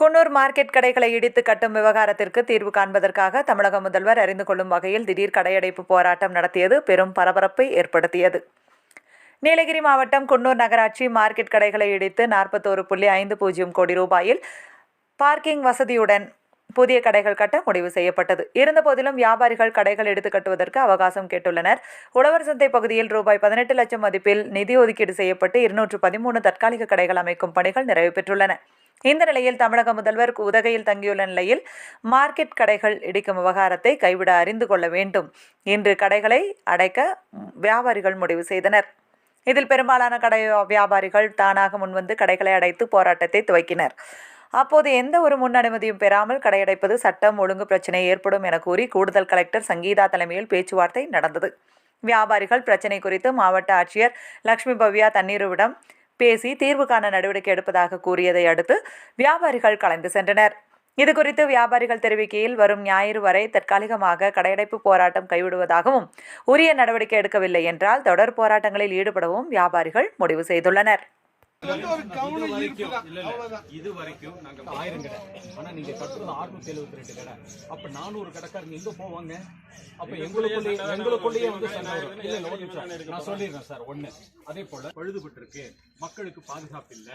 Coonoor market கடைகளை இடித்து கட்டும் விவகாரத்திற்கு தீர்வு காண்பதற்காக தமிழக முதல்வர் அறிந்து கொள்ளும் வகையில் திடீர் கடையடைப்பு போராட்டம் நடத்தியது பெரும் பரபரப்பை ஏற்படுத்தியது. நீலகிரி மாவட்டம் குன்னூர் நகராட்சி மார்க்கெட் கடைகளை இடித்து நாற்பத்தோரு புள்ளி ஐந்து பூஜ்ஜியம் கோடி ரூபாயில் பார்க்கிங் வசதியுடன் புதிய கடைகள் கட்ட முடிவு செய்யப்பட்டது. இருந்தபோதிலும் வியாபாரிகள் கடைகள் எடுத்து கட்டுவதற்கு அவகாசம் கேட்டுள்ளனர். உழவர் சந்தை பகுதியில் ரூபாய் பதினெட்டு லட்சம் மதிப்பில் நிதி ஒதுக்கீடு செய்யப்பட்டு இருநூற்று பதிமூணு தற்காலிக கடைகள் அமைக்கும் பணிகள் நிறைவு பெற்றுள்ளன. இந்த நிலையில் தமிழக முதல்வர் உதகையில் தங்கியுள்ள நிலையில் மார்க்கெட் கடைகள் இடிக்கும் விவகாரத்தை கைவிட அறிந்து கொள்ள வேண்டும். இன்று கடைகளை அடைக்க வியாபாரிகள் முடிவு செய்தனர். இதில் பெரும்பாலான கடை வியாபாரிகள் தானாக முன்வந்து கடைகளை அடைத்து போராட்டத்தை துவக்கினர். அப்போது எந்த ஒரு முன் அனுமதியும் பெறாமல் கடையடைப்பது சட்டம் ஒழுங்கு பிரச்சினை ஏற்படும் என கூறி கூடுதல் கலெக்டர் சங்கீதா தலைமையில் பேச்சுவார்த்தை நடந்தது. வியாபாரிகள் பிரச்சினை குறித்து மாவட்ட ஆட்சியர் லக்ஷ்மி பவ்யா தண்ணீருவிடம் பேசி தீர்வு காண நடவடிக்கை எடுப்பதாக கூறியதை அடுத்து வியாபாரிகள் கலைந்து சென்றனர். இது குறித்து வியாபாரிகள் தெரிவிக்கையில் வரும் ஞாயிறு வரை தற்காலிகமாக கடையடைப்பு போராட்டம் கைவிடுவதாகவும் உரிய நடவடிக்கை எடுக்கவில்லை என்றால் தொடர் போராட்டங்களில் ஈடுபடவும் வியாபாரிகள் முடிவு செய்துள்ளனர். இது வரைக்கும் நாங்க ஆயிரம் கடை. ஆனா நீங்க கட்டுறது அறுநூத்தி எழுபத்தி ரெண்டு கடை. அப்ப நானூறு கடைக்காரங்க எங்க போவாங்க? அப்ப எங்களுக்குள்ளே எங்களுக்குள்ளேயே வந்து சண்டை வரும். இல்ல இல்ல ஒரு நிமிஷம். நான் சொல்லிடுறேன் சார் ஒண்ணு. அதே போல பழுதுபட்டு இருக்கு மக்களுக்கு பாதுகாப்பு இல்ல.